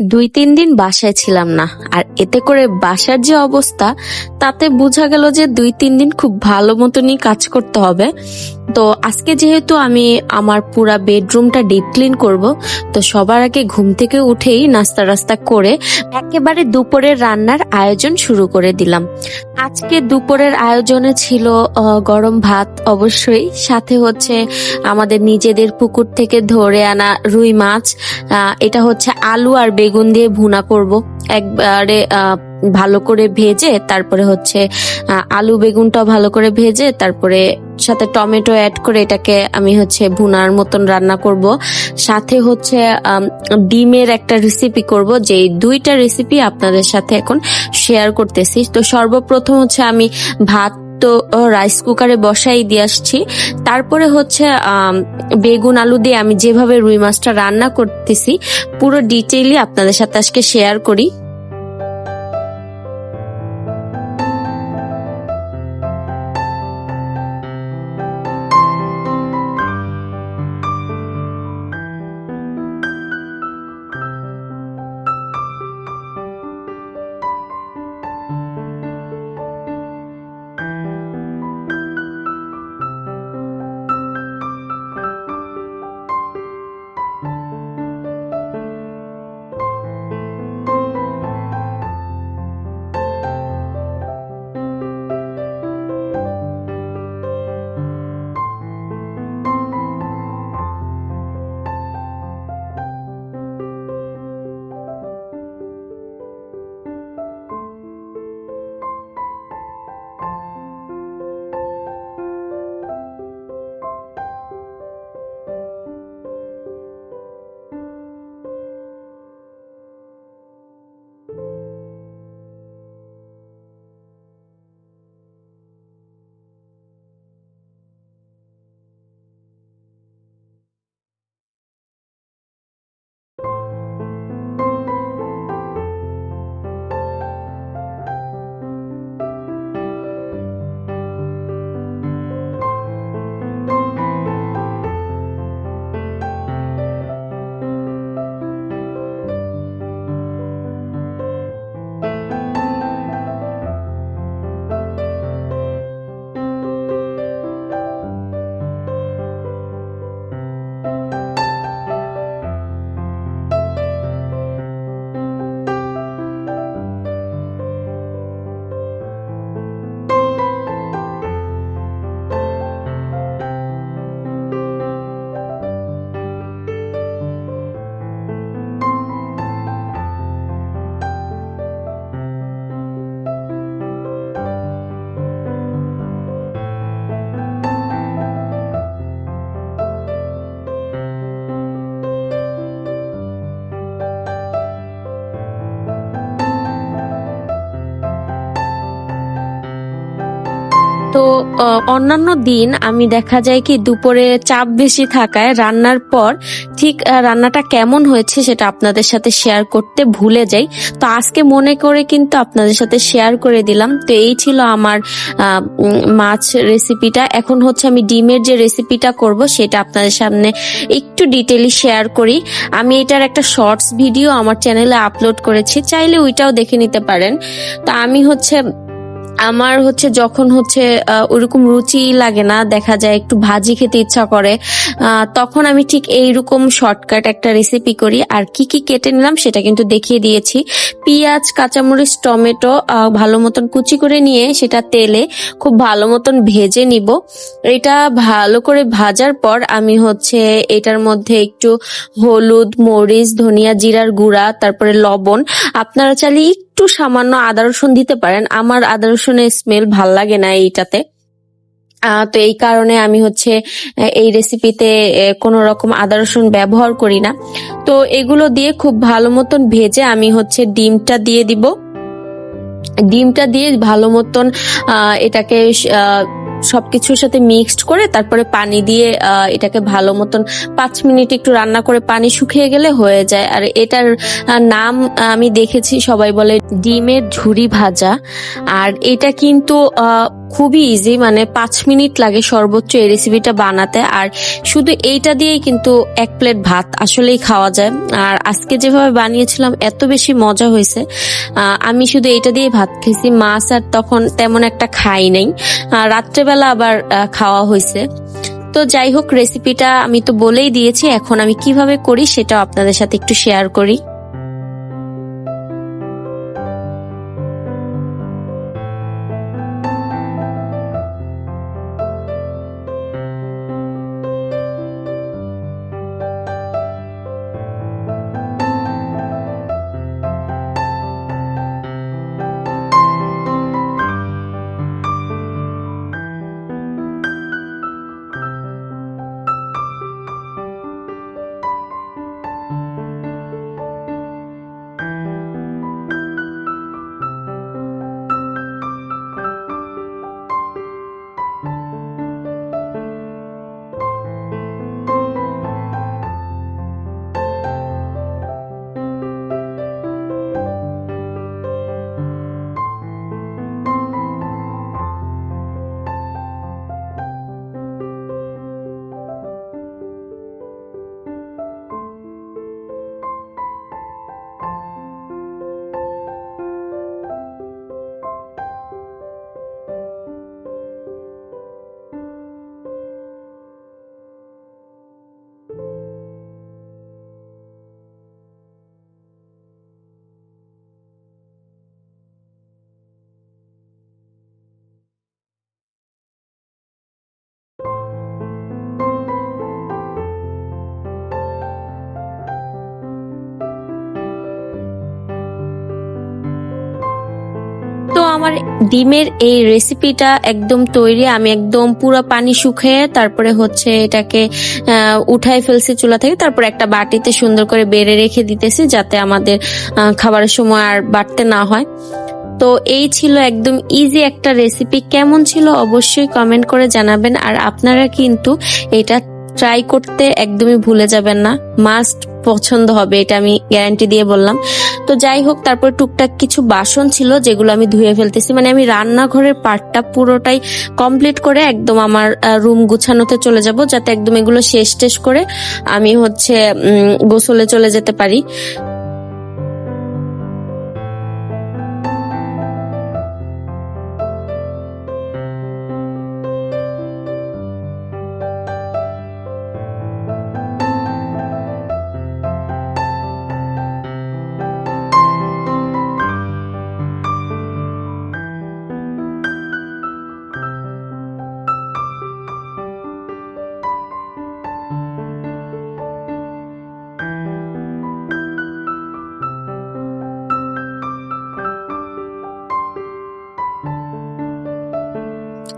দুই তিন দিন বাসায় ছিলাম না। আর এতে করে বাসার যে অবস্থা, তাতে বোঝা গেল যে দুই তিন দিন খুব ভালো মতনই কাজ করতে হবে। তো আজকে যেহেতু আমি আমার পুরা বেডরুমটা ডিপ ক্লিন করব, তো সবার আগে ঘুম থেকে উঠেই নাস্তা রাস্তা করে একেবারে দুপুরের রান্নার আয়োজন শুরু করে দিলাম। আজকে দুপুরের আয়োজনে ছিল গরম ভাত অবশ্যই, সাথে হচ্ছে আমাদের নিজেদের পুকুর থেকে ধরে আনা রুই মাছ এটা হচ্ছে আলু আর বেগুন দিয়ে ভুনা করব। একবারে ভালো করে ভেজে, তারপরে হচ্ছে আলু বেগুনটাও ভালো করে ভেজে, তারপরে সাথে টমেটো অ্যাড করে এটাকে আমি হচ্ছে ভুনার মতন রান্না করব। সাথে হচ্ছে ডিমের একটা রেসিপি করব যে দুইটা রেসিপি আপনাদের সাথে এখন শেয়ার করতেছি। তো সর্বপ্রথম হচ্ছে আমি ভাত তো রাইস কুকারে বসাই দিয়ে আসছি। তারপরে হচ্ছে বেগুন আলু দিয়ে আমি যেভাবে রুই মাছটা রান্না করতেছি, পুরো ডিটেইলি আপনাদের সাথে আজকে শেয়ার করি। তো অন্যান্য দিন আমি দেখা যায় কি দুপুরে চাপ বেশি থাকায় রান্নার পর ঠিক রান্নাটা কেমন হয়েছে সেটা আপনাদের সাথে শেয়ার করতে ভুলে যাই। তো আজকে মনে করে কিন্তু আপনাদের সাথে শেয়ার করে দিলাম। তো এই ছিল আমার মাছ রেসিপিটা এখন হচ্ছে আমি ডিমের যে রেসিপিটা করব সেটা আপনাদের সামনে একটু ডিটেলি শেয়ার করি। আমি এটার একটা শর্টস ভিডিও আমার চ্যানেলে আপলোড করেছি। চাইলে ওইটাও দেখে নিতে পারেন। তো আমি হচ্ছে আমার হচ্ছে যখন হচ্ছে ওরকম রুচি লাগে না, দেখা যায় একটু ভাজি খেতে ইচ্ছা করে তখন আমি ঠিক এইরকম শর্টকাট একটা রেসিপি করি। আর কি কি কেটে নিলাম সেটা কিন্তু দেখিয়ে দিয়েছি। পেঁয়াজ, কাঁচামরিচ, টমেটো ভালো মতন কুচি করে নিয়ে সেটা তেলে খুব ভালো মতন ভেজে নিব। এটা ভালো করে ভাজার পর আমি হচ্ছে এটার মধ্যে একটু হলুদ, মরিচ, ধনিয়া, জিরার গুঁড়া, তারপরে লবণ। আপনারা চাইলে একটু সামান্য আদা রসুন দিতে পারেন। আমার আদা রসুনের স্মেল ভালো লাগে না এইটাতে। তো এই কারণে আমি হচ্ছে এই রেসিপিতে কোনো রকম আদা রসুন ব্যবহার করি না। তো এগুলো দিয়ে খুব ভালো মতন ভেজে আমি হচ্ছে ডিমটা দিয়ে দিব। ডিমটা দিয়ে ভালো মতন এটাকে সবকিছুর সাথে মিক্সড করে তারপরে পানি দিয়ে এটাকে ভালো মতন পাঁচ মিনিট একটু রান্না করে পানি শুকিয়ে গেলে হয়ে যায়। আর এটার নাম আমি দেখেছি, সবাই বলে ডিমের ঝুড়ি ভাজা। আর এটা কিন্তু খুবই ইজি মানে পাঁচ মিনিট লাগে সর্বোচ্চ এই রেসিপিটা বানাতে। আর শুধু এইটা দিয়েই কিন্তু এক প্লেট ভাত আসলেই খাওয়া যায়। আর আজকে যেভাবে বানিয়েছিলাম, এত বেশি মজা হয়েছে। আমি শুধু এইটা দিয়ে ভাত খেয়েছি। মাছ আর তখন তেমন একটা খাই নাই। রাত্রেবেলা আবার খাওয়া হয়েছে। তো যাই হোক রেসিপিটা আমি তো বলেই দিয়েছি। এখন আমি কীভাবে করি সেটাও আপনাদের সাথে একটু শেয়ার করি। আমার ডিমের এই রেসিপিটা একদম তৈরি, আমি একদম পুরো পানি শুকিয়ে তারপরে হচ্ছে এটাকে উঠাই ফেলছি চুলা থেকে, তারপর একটা বাটিতে সুন্দর করে বেড়ে রেখে দিতেছি যাতে আমাদের খাবারের সময় আর বাড়তে না হয়। তো এই ছিল একদম ইজি একটা রেসিপি কেমন ছিল অবশ্যই কমেন্ট করে জানাবেন, আর আপনারা কিন্তু এটা ট্রাই করতে একদমই ভুলে যাবেন না। মাস্ট পছন্দ হবে, এটা আমি গ্যারান্টি দিয়ে বললাম। তো যাই হোক, তারপর টুকটাক কিছু বাসন ছিল যেগুলো আমি ধুয়ে ফেলতেছি। মানে আমি রান্নাঘরের পার্টটা পুরোটাই কমপ্লিট করে একদম আমার রুম গুছানোতে চলে যাব, যাতে একদম এগুলো শেষ টেস করে আমি হচ্ছে গোসলে চলে যেতে পারি।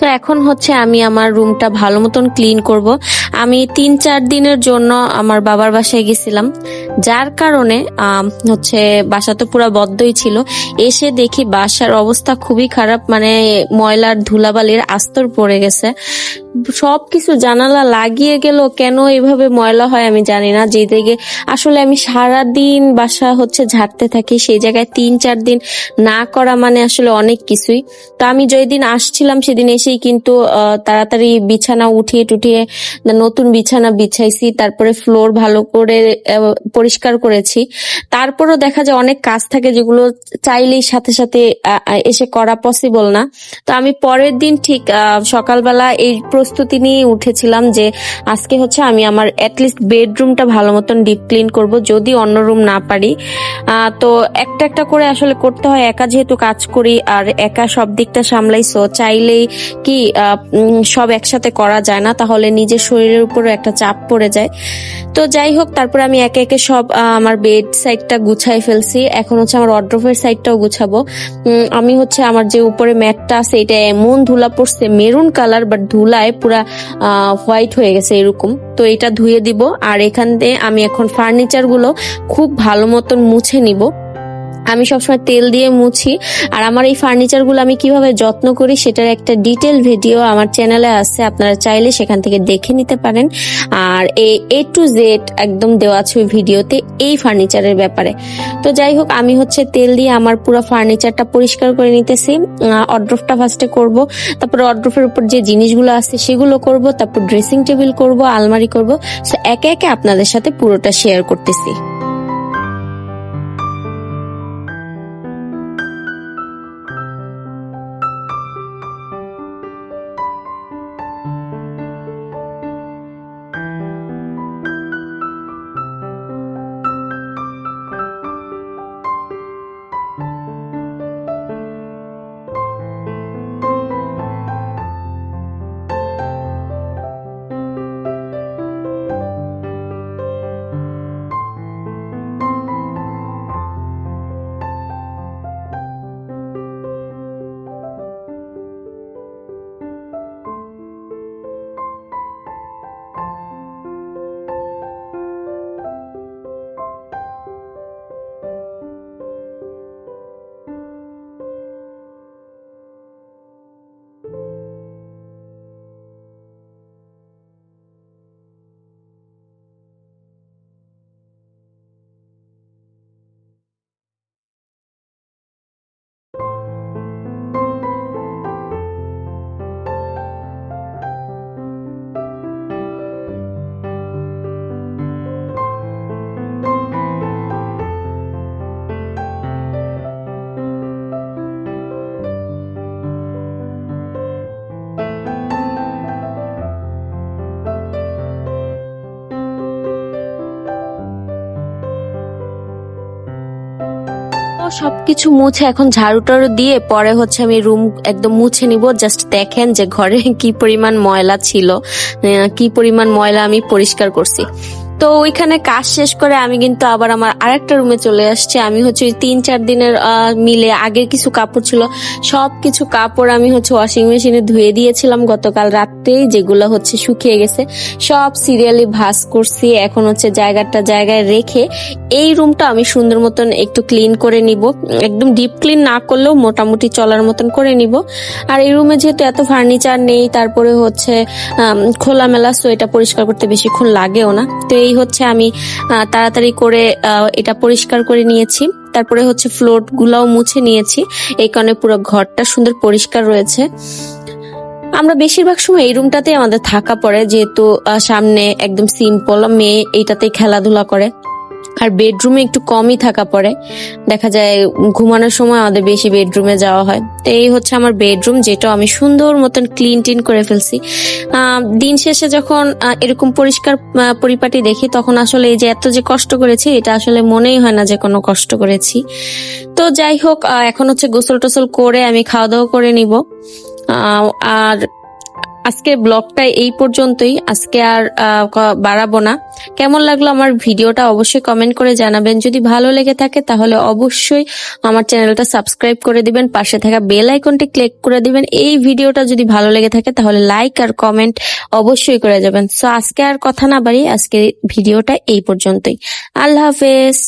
তো এখন হচ্ছে আমি আমার রুমটা ভালো মতন ক্লিন করব। আমি তিন চার দিনের জন্য আমার বাবার বাসায় গেছিলাম। যার কারণে হচ্ছে বাসা তো পুরো বদ্ধই ছিল, এসে দেখি বাসার অবস্থা খুবই খারাপ মানে ময়লার ধুলাবালির আস্তর পড়ে গেছে। সবকিছু জানালা লাগিয়ে গেল, কেন এভাবে ময়লা হয় আমি জানি না। যে দিকে আসলে আমি সারা দিন বাসা হচ্ছে ঝাড়তে থাকি, সেই জায়গায় তিন চার দিন না করা মানে আসলে অনেক কিছুই। তো আমি যেদিন আসছিলাম, সেদিন এসেই কিন্তু তাড়াতাড়ি বিছানা উঠিয়ে টুটিয়ে, নতুন বিছানা বিছাইছি, তারপরে ফ্লোর ভালো করে পরিষ্কার করেছি। তারপরও দেখা যায় অনেক কাজ থাকে যেগুলো চাইলেই সাথে সাথে এসে করা পসিবল না। তো আমি পরের দিন ঠিক সকালবেলা এই প্রস্তুতি নিয়ে উঠেছিলাম যে আজকে হচ্ছে আমি আমার অ্যাটলিস্ট বেডরুমটা ভালো মতন ডিপ ক্লিন করব যদি অন্য রুম না পারি। তো একটা একটা করে আসলে করতে হয়। একা যেহেতু কাজ করি আর একা সব দিকটা সামলাই সো চাইলেই কি সব একসাথে করা যায় না, তাহলে নিজের শরীরের উপরও একটা চাপ পড়ে যায়। তো যাই হোক, তারপর আমি একে একে সব আমার বেড সাইডটা গুছাই ফেলছি। এখন হচ্ছে আমার অড্রফের সাইডটাও গুছাবো। আমি হচ্ছে আমার যে উপরে ম্যাটটা আছে, এটা এমন ধুলা পড়ছে মেরুন কালার বাট ধুলায় পুরা হোয়াইট হয়ে গেছে এরকম। তো এটা ধুয়ে দিব, আর এখান দিয়ে আমি এখন ফার্নিচারগুলো খুব ভালো মতন মুছে নিব। আমি সবসময় তেল দিয়ে মুছি। আর আমার এই ফার্নিচারগুলো আমি কীভাবে যত্ন করি সেটার একটা ডিটেল ভিডিও আমার চ্যানেলে আছে, আপনারা চাইলে সেখান থেকে দেখে নিতে পারেন। আর এই এ টু জেড একদম দেওয়া আছে ভিডিওতে এই ফার্নিচারের ব্যাপারে। তো যাই হোক, আমি হচ্ছে তেল দিয়ে আমার পুরো ফার্নিচারটা পরিষ্কার করে নিতেছি। অড্রফটা ফার্স্টে করব, তারপর অড্রফের উপর যে জিনিসগুলো আছে সেগুলো করব, তারপর ড্রেসিং টেবিল করব, আলমারি করব। সো একে একে আপনাদের সাথে পুরোটা শেয়ার করতেছি। সবকিছু মুছে এখন ঝাড়ু টাড়ু দিয়ে পরে হচ্ছে আমি রুম একদম মুছে নিব। জাস্ট দেখেন যে ঘরে কি পরিমাণ ময়লা ছিল কি পরিমাণ ময়লা আমি পরিষ্কার করছি। তো ওইখানে কাজ শেষ করে আমি কিন্তু আবার আমার আরেকটা রুমে চলে আসছি। আমি হচ্ছে ওই তিন চার দিনের মিলে আগের কিছু কাপড় ছিল সব কিছু কাপড় আমি হচ্ছে ওয়াশিং মেশিনে ধুয়ে দিয়েছিলাম গতকাল রাত্রেই, যেগুলো হচ্ছে শুকিয়ে গেছে। সব সিরিয়ালি ভাস করছি, এখন হচ্ছে জায়গাটা জায়গায় রেখে এই রুমটা আমি সুন্দর মতন একটু ক্লিন করে নিব। একদম ডিপ ক্লিন না করলেও মোটামুটি চলার মতন করে নিব। আর এই রুমে যেহেতু এত ফার্নিচার নেই, তারপরে হচ্ছে খোলামেলা সো এটা পরিষ্কার করতে বেশিক্ষণ লাগেও না। তো এই হচ্ছে আমি তাড়াতাড়ি করে এটা পরিষ্কার করে নিয়েছি। তারপরে হচ্ছে ফ্লোট গুলাও মুছে নিয়েছি। এই কারণে পুরো ঘরটা সুন্দর পরিষ্কার রয়েছে। আমরা বেশিরভাগ সময় এই রুমটাতে আমাদের থাকা পড়ে, যেহেতু সামনে একদম সিম্পল মেয়ে এইটাতে খেলাধুলা করে। আর বেডরুমে একটু কমই থাকা পড়ে। দেখা যায় ঘুমানোর সময় আমাদের বেশি বেডরুমে যাওয়া হয়। তো এই হচ্ছে আমার বেডরুম যেটা আমি সুন্দর মতন ক্লিন টিন করে ফেলছি। দিন শেষে যখন এরকম পরিষ্কার পরিপাটি দেখি, তখন আসলে এই যে এত যে কষ্ট করেছি, এটা আসলে মনেই হয় না যে কোনো কষ্ট করেছি। তো যাই হোক এখন হচ্ছে গোসল টোসল করে আমি খাওয়া দাওয়া করে নিব। আর আজকে ব্লগটা এই পর্যন্তই। আজকে আর বাড়াবো না। কেমন লাগল আমার ভিডিওটা অবশ্যই কমেন্ট করে জানাবেন। যদি ভালো লেগে থাকে তাহলে অবশ্যই আমার চ্যানেলটা সাবস্ক্রাইব করে দিবেন। পাশে থাকা বেল আইকনটি ক্লিক করে দিবেন। এই ভিডিওটা যদি ভালো লেগে থাকে তাহলে লাইক আর কমেন্ট অবশ্যই করে যাবেন। সো আজকে আর কথা না বাড়ি আজকে ভিডিওটা এই পর্যন্তই। আল্লাহ হাফেজ।